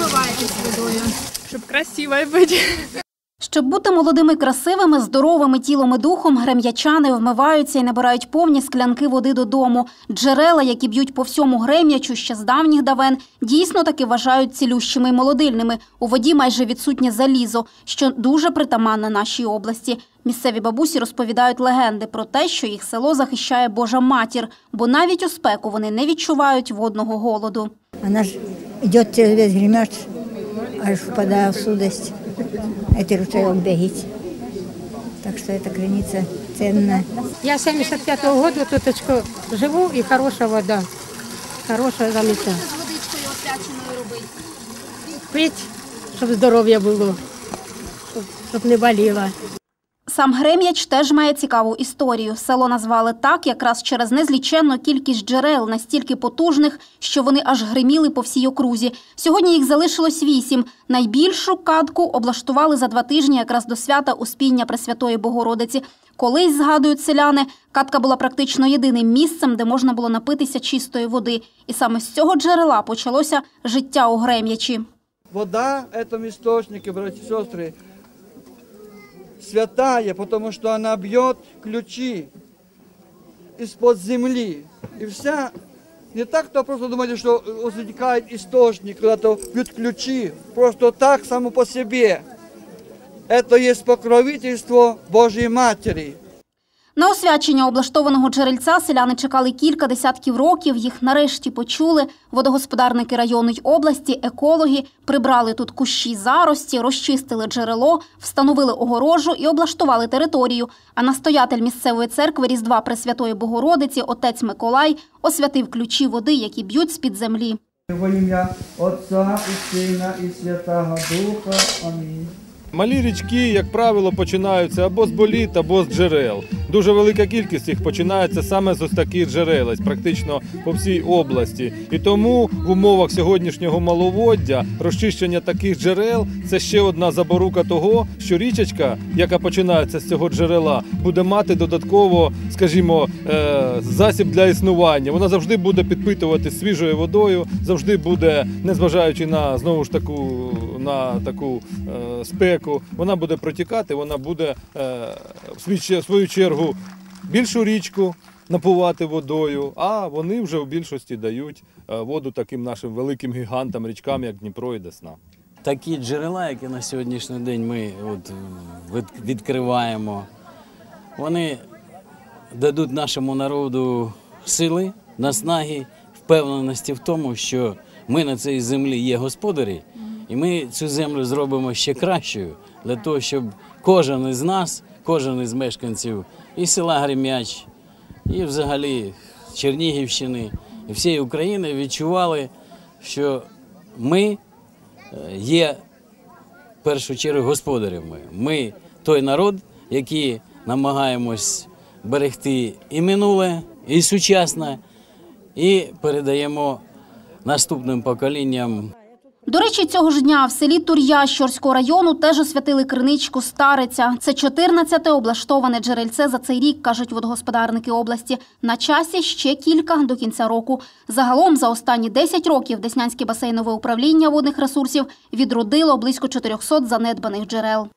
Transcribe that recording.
вмиваєтесь водою? Щоб красивою бути. Щоб бути молодими, красивими, здоровими тілом і духом, грем'ячани вмиваються і набирають повні склянки води додому. Джерела, які б'ють по всьому грем'ячу ще з давніх давен, дійсно таки вважають цілющими і молодильними. У воді майже відсутнє залізо, що дуже притаманне нашій області. Місцеві бабусі розповідають легенди про те, що їх село захищає Божа матір, бо навіть у спеку вони не відчувають водного голоду. Она ж идет весь гремеж, аж впадая в судость. Эти ручеек бегить. Так что эта граница ценная. Я 75-го года тут очко живу і хороша вода. Хороша заміця. З водичкою. Пить, щоб здоров'я було, щоб не боліло. Сам Грем'яч теж має цікаву історію. Село назвали так якраз через незліченну кількість джерел, настільки потужних, що вони аж гриміли по всій окрузі. Сьогодні їх залишилось вісім. Найбільшу катку облаштували за два тижні якраз до свята Успіння Пресвятої Богородиці. Колись, згадують селяни, катка була практично єдиним місцем, де можна було напитися чистої води. І саме з цього джерела почалося життя у Грем'ячі. Вода в этом источнике, братья и сестры, святая, потому что она бьет ключи из-под земли. И вся, не так, кто просто думает, что возникает источник, куда-то бьют ключи, просто так само по себе. Это есть покровительство Божьей Матери. На освячення облаштованого джерельця селяни чекали кілька десятків років. Їх нарешті почули. Водогосподарники району й області, екологи прибрали тут кущі зарості, розчистили джерело, встановили огорожу і облаштували територію. А настоятель місцевої церкви Різдва Пресвятої Богородиці, отець Миколай, освятив ключі води, які б'ють з-під землі. Во ім'я Отця і Сина і Святого Духа. Амінь. Малі річки, як правило, починаються або з боліт, або з джерел. Дуже велика кількість їх починається саме з ось таких джерел, практично по всій області. І тому в умовах сьогоднішнього маловоддя розчищення таких джерел це ще одна заборука того, що річечка, яка починається з цього джерела, буде мати додатково, скажімо, е, засіб для існування. Вона завжди буде підпитувати свіжою водою, завжди буде, незважаючи на знову ж таку на таку е, спеку, вона буде протікати, вона буде е, в свою чергу більшу річку напувати водою, а вони вже в більшості дають е, воду таким нашим великим гігантам, річкам, як Дніпро і Десна. такі джерела, які на сьогоднішній день ми от відкриваємо, вони дадуть нашому народу сили, наснаги, впевненості в тому, що ми на цій землі є господарі, і ми цю землю зробимо ще кращою для того, щоб кожен із нас, кожен із мешканців і села Грем'яч, і взагалі Чернігівщини, і всієї України відчували, що ми е, є в першу чергу господарями. Ми той народ, який намагаємось берегти і минуле, і сучасне, і передаємо наступним поколінням До речі, цього ж дня в селі Тур'я Щорського району теж освятили криничку Стариця. Це 14-те облаштоване джерельце за цей рік, кажуть водогосподарники області. На часі ще кілька до кінця року. Загалом за останні 10 років Деснянське басейнове управління водних ресурсів відродило близько 400 занедбаних джерел.